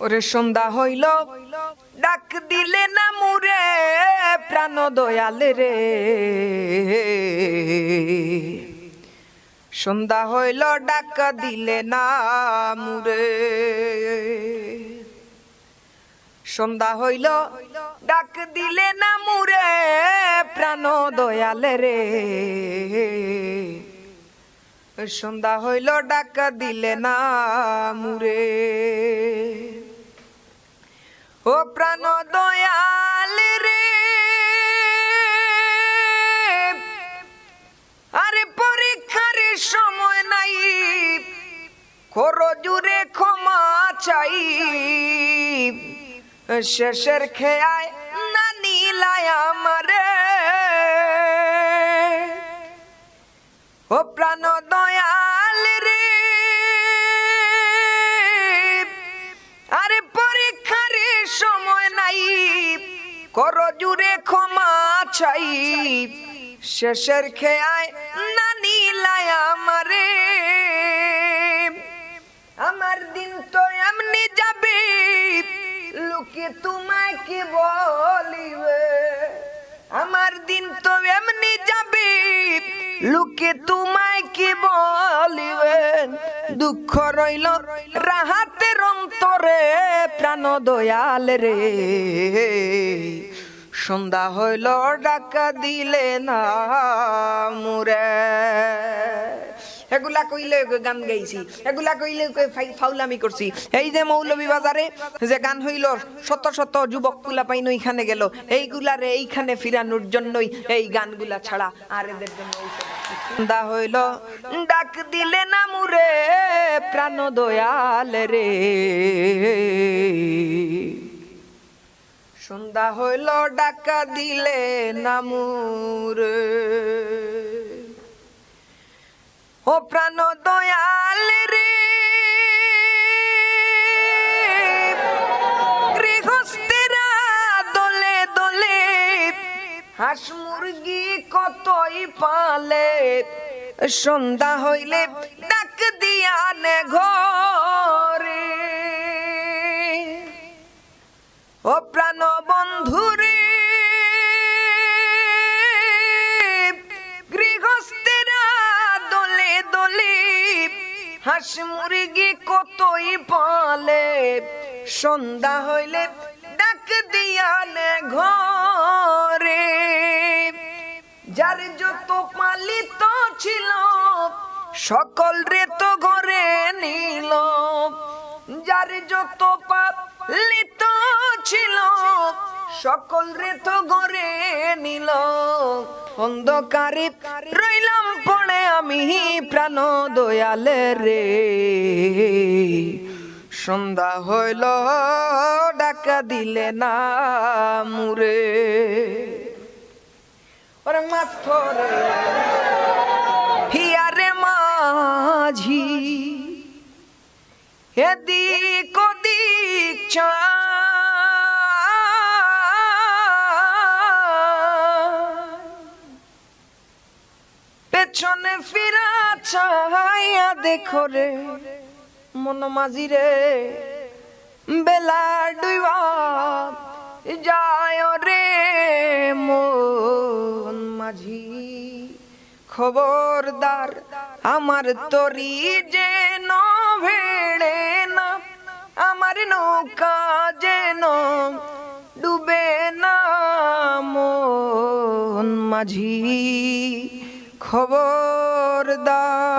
ওরে সন্ধ্যা হইল, ডাক দিলে না মুরে প্রাণ দয়াল রে। সন্ধ্যা হইল, ডাক দিলে না মুরে সন্ধ্যা হইল, ডাক দিলে না মুরে প্রাণ দয়াল রে। সন্ধ্যা হইল, ডাক দিলে না মুরে ও প্রাণ দয়াল রে। আরে পরীক্ষার সময় নাই, খোর জুড়ে ক্ষমা চাই। শেষের খেয়ায় না নীলায় আমারে। ও প্রাণ দয়াল রে। আরে নাই কর জুড়ে ক্ষমা চাই শেষের খেয়ায় না নীলায় আমারে। আমার দিন তো এমনি যাবে, লোকে তোমায় কি বলিবে? আমার দিন তো এমনি যাবে, লোকে তোমায় কি বলিবেন দুঃখ রইল রাহাতের অন্তরে, প্রাণ দয়াল রে। সন্ধ্যা হইল, ডাকা দিলে না মুরে এগুলা কইলে গান গাইছি, এগুলা কইলে ফাউলামি করছি। এই যে মৌলভী বাজারে যে গান হইল, শত শত যুবক কুলা পাইন ওইখানে গেল। এইগুলারে এইখানে ফিরানোর জন্যই এই গানগুলা ছাড়া আর এদের জন্য দা হইল। ডাক দিলে না মুরে, প্রাণ দয়াল রে। সন্ধ্যা হইল, ডাকা দিলে নামুর ও প্রাণ দয়াল হাঁস মুরগি কতই পালে? সন্ধ্যা হইলে ডাক দিয়ানে ঘরে। ও প্রাণ বন্ধুরে দলে দলে হাঁস মুরগি কতই পালে? সন্ধ্যা হইলে ডাক দিয়ানে ঘরে। যার যত পালিত ছিল, সকল রে তো ঘরে নিল। যার যত পালিত ছিল, সকল রে তো ঘরে নিল। অন্ধকারে রইলাম পড়ে আমি প্রাণ দয়ালে রে। সন্ধ্যা হইল, ডাকা দিলে না মুরে। ওরে মাছ ধরে হিয়ারে মাঝি, এদিক ওদিক চায়। পেছনে ফিরা চাইয়া দেখো রে, মন মাঝি রে বেলা ডুইবা যায় রে মাঝি খবরদার, আমার তরি যে ভেড়ে না, আমার নৌকা যেন ডুবে না। মন মাঝি খবরদার।